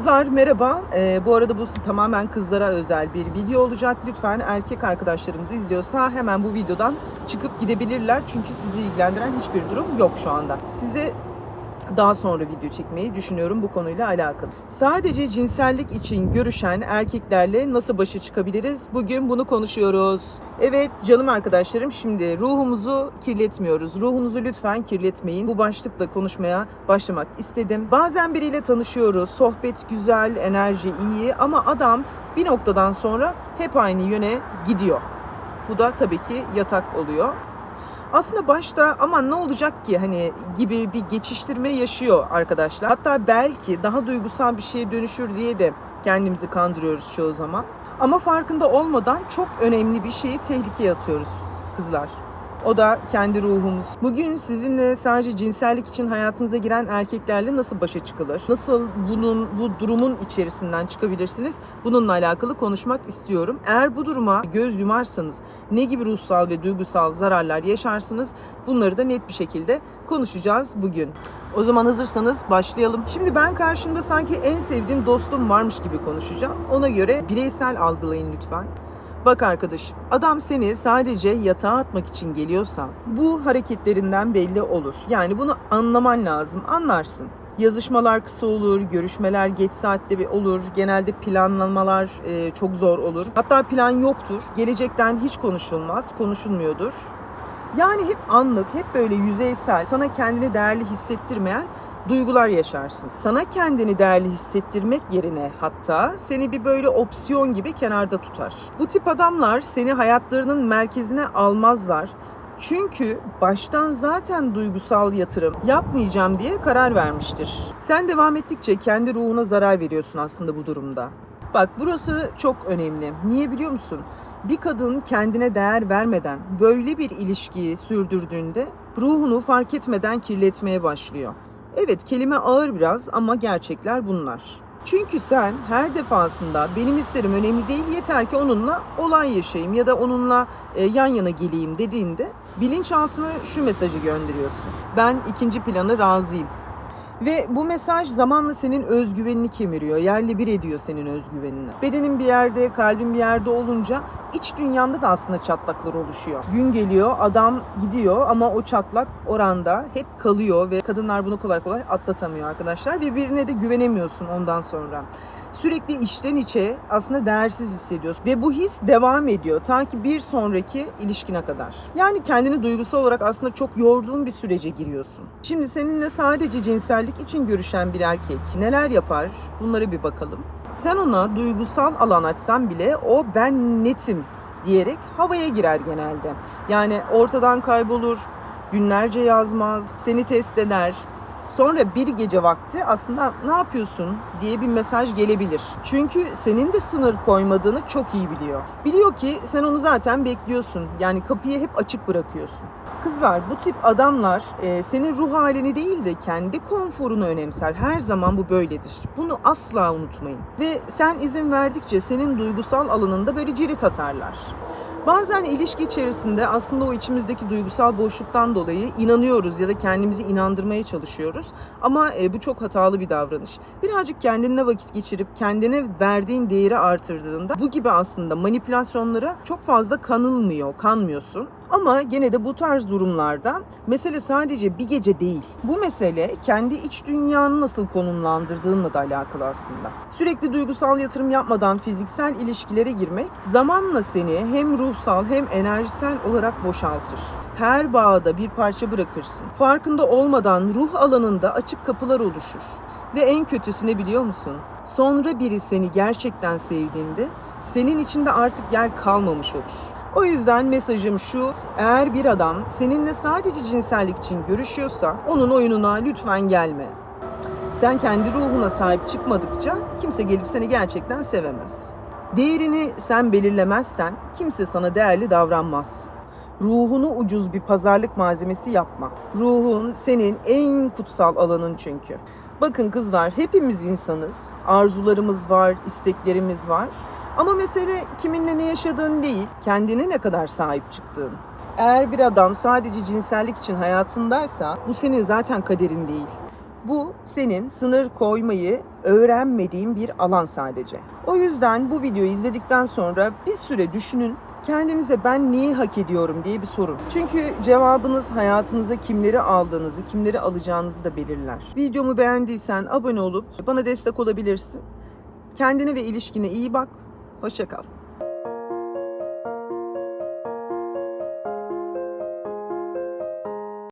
Kızlar merhaba. Ee, bu arada bu tamamen kızlara özel bir video olacak. Lütfen erkek arkadaşlarımız izliyorsa hemen bu videodan çıkıp gidebilirler. Çünkü sizi ilgilendiren hiçbir durum yok şu anda. Size daha sonra video çekmeyi düşünüyorum bu konuyla alakalı. Sadece cinsellik için görüşen erkeklerle nasıl başa çıkabiliriz? Bugün bunu konuşuyoruz. Evet canım arkadaşlarım şimdi ruhumuzu kirletmiyoruz. Ruhunuzu lütfen kirletmeyin. Bu başlıkla konuşmaya başlamak istedim. Bazen biriyle tanışıyoruz. Sohbet güzel, enerji iyi ama adam bir noktadan sonra hep aynı yöne gidiyor. Bu da tabii ki yatak oluyor. Aslında başta aman ne olacak ki hani gibi bir geçiştirme yaşıyor arkadaşlar. Hatta belki daha duygusal bir şeye dönüşür diye de kendimizi kandırıyoruz çoğu zaman. Ama farkında olmadan çok önemli bir şeyi tehlikeye atıyoruz kızlar. O da kendi ruhumuz. Bugün sizinle sadece cinsellik için hayatınıza giren erkeklerle nasıl başa çıkılır? Nasıl bunun bu durumun içerisinden çıkabilirsiniz? Bununla alakalı konuşmak istiyorum. Eğer bu duruma göz yumarsanız ne gibi ruhsal ve duygusal zararlar yaşarsınız? Bunları da net bir şekilde konuşacağız bugün. O zaman hazırsanız başlayalım. Şimdi ben karşımda sanki en sevdiğim dostum varmış gibi konuşacağım. Ona göre bireysel algılayın lütfen. Bak arkadaşım, adam seni sadece yatağa atmak için geliyorsa bu hareketlerinden belli olur. Yani bunu anlaman lazım, anlarsın. Yazışmalar kısa olur, görüşmeler geç saatte olur. Genelde planlamalar e, çok zor olur. Hatta plan yoktur. Gelecekten hiç konuşulmaz, konuşulmuyordur. Yani hep anlık, hep böyle yüzeysel, sana kendini değerli hissettirmeyen duygular yaşarsın. Sana kendini değerli hissettirmek yerine hatta seni bir böyle opsiyon gibi kenarda tutar. Bu tip adamlar seni hayatlarının merkezine almazlar. Çünkü baştan zaten duygusal yatırım yapmayacağım diye karar vermiştir. Sen devam ettikçe kendi ruhuna zarar veriyorsun aslında bu durumda. Bak burası çok önemli. Niye biliyor musun? Bir kadın kendine değer vermeden böyle bir ilişkiyi sürdürdüğünde ruhunu fark etmeden kirletmeye başlıyor. Evet kelime ağır biraz ama gerçekler bunlar. Çünkü sen her defasında benim isterim önemli değil yeter ki onunla olay yaşayayım ya da onunla e, yan yana geleyim dediğinde bilinçaltına şu mesajı gönderiyorsun. Ben ikinci planı razıyım. Ve bu mesaj zamanla senin özgüvenini kemiriyor, yerle bir ediyor senin özgüvenini. Bedenin bir yerde, kalbin bir yerde olunca iç dünyanda da aslında çatlaklar oluşuyor. Gün geliyor, adam gidiyor ama o çatlak oranda hep kalıyor ve kadınlar bunu kolay kolay atlatamıyor arkadaşlar. Ve birine de güvenemiyorsun ondan sonra sürekli içten içe aslında değersiz hissediyorsun. Ve bu his devam ediyor ta ki bir sonraki ilişkine kadar. Yani kendini duygusal olarak aslında çok yorduğun bir sürece giriyorsun. Şimdi seninle sadece cinsellik için görüşen bir erkek neler yapar? Bunlara bir bakalım. Sen ona duygusal alan açsan bile o ben netim diyerek havaya girer genelde. Yani ortadan kaybolur, günlerce yazmaz, seni test eder, Sonra bir gece vakti aslında ne yapıyorsun diye bir mesaj gelebilir. Çünkü senin de sınır koymadığını çok iyi biliyor. Biliyor ki sen onu zaten bekliyorsun. Yani kapıyı hep açık bırakıyorsun. Kızlar bu tip adamlar e, senin ruh halini değil de kendi konforunu önemser. Her zaman bu böyledir. Bunu asla unutmayın. Ve sen izin verdikçe senin duygusal alanında böyle cirit atarlar. Bazen ilişki içerisinde aslında o içimizdeki duygusal boşluktan dolayı inanıyoruz ya da kendimizi inandırmaya çalışıyoruz. Ama e, bu çok hatalı bir davranış. Birazcık kendine vakit geçirip kendine verdiğin değeri artırdığında bu gibi aslında manipülasyonlara çok fazla kanılmıyor, kanmıyorsun. Ama gene de bu tarz durumlarda mesele sadece bir gece değil. Bu mesele kendi iç dünyanı nasıl konumlandırdığınla da alakalı aslında. Sürekli duygusal yatırım yapmadan fiziksel ilişkilere girmek zamanla seni hem ruhsal hem enerjisel olarak boşaltır. Her bağda bir parça bırakırsın. Farkında olmadan ruh alanında açık kapılar oluşur. Ve en kötüsü ne biliyor musun? Sonra biri seni gerçekten sevdiğinde senin içinde artık yer kalmamış olur. O yüzden mesajım şu, eğer bir adam seninle sadece cinsellik için görüşüyorsa onun oyununa lütfen gelme. Sen kendi ruhuna sahip çıkmadıkça kimse gelip seni gerçekten sevemez. Değerini sen belirlemezsen kimse sana değerli davranmaz. Ruhunu ucuz bir pazarlık malzemesi yapma. Ruhun senin en kutsal alanın çünkü. Bakın kızlar hepimiz insanız. Arzularımız var, isteklerimiz var. Ama mesele kiminle ne yaşadığın değil, kendine ne kadar sahip çıktığın. Eğer bir adam sadece cinsellik için hayatındaysa bu senin zaten kaderin değil. Bu senin sınır koymayı öğrenmediğin bir alan sadece. O yüzden bu videoyu izledikten sonra bir süre düşünün. Kendinize ben neyi hak ediyorum diye bir sorun. Çünkü cevabınız hayatınıza kimleri aldığınızı, kimleri alacağınızı da belirler. Videomu beğendiysen abone olup bana destek olabilirsin. Kendine ve ilişkine iyi bak. Hoşça kal.